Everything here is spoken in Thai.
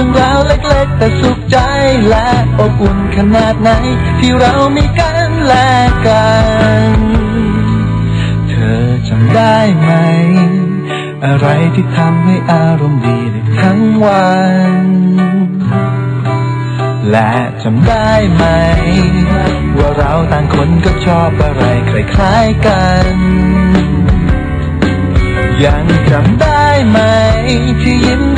รื่องราวเล็กๆ แต่สุขใจและอบอุ่นขนาดไหน ที่เรามีกันและกัน เธอจำได้ไหม อะไรที่ทำให้อารมณ์ดีได้ทั้งวัน และจำได้ไหม ว่าเราต่างคนก็ชอบอะไรคล้ายๆกันยังจำได้ไหม ที่ยิ้ม